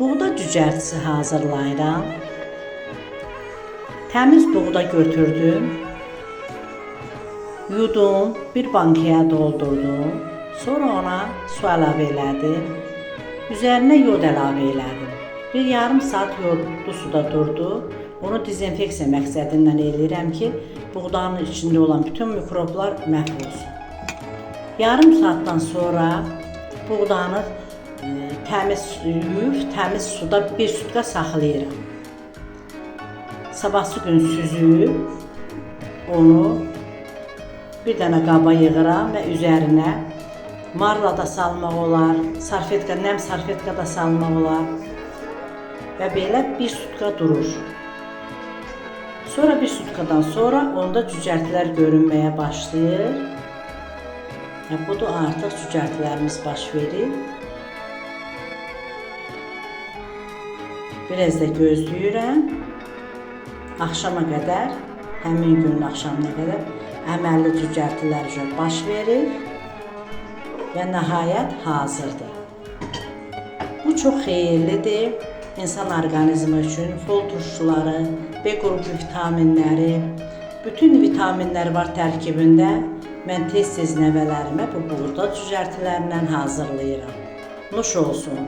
Buğda cücərtisi hazırlayıram. Təmiz buğda götürdüm. Yudum, bir bankaya doldurdum. Sonra ona su əlavə elədim. Üzərinə yod əlavə elədim. Bir yarım saat yodlu suda durdu. Onu dezinfeksiya məqsədindən eləyirəm ki, buğdanın içində olan bütün mikroblar məhv olsun. Yarım saatdan sonra buğdanı təmiz yuyub, təmiz suda bir sutka saxlayıram. Sabahsı gün süzüb onu bir dənə qaba yığıram və üzərinə marla da salmaq olar, sarfetka, nəm sarfetka da salmaq olar. Və belə bir sutka durur. Sonra bir sutkadan sonra onda cücərtilər görünməyə başlayır. Və budur artıq cücərtilərimiz baş verir. Biraz da gözləyirəm. Axşama qədər, həmin günün axşamına qədər əməlli cücərtilər üzrə baş verir və nəhayət hazırdır. Bu çox xeyirlidir. İnsan orqanizmi üçün fol turşuları, B qrupu vitaminləri, bütün vitaminlər var tərkibində. Mən tez-tez nəvələrimə bu buğda cücərtilərindən hazırlayıram. Nuş olsun.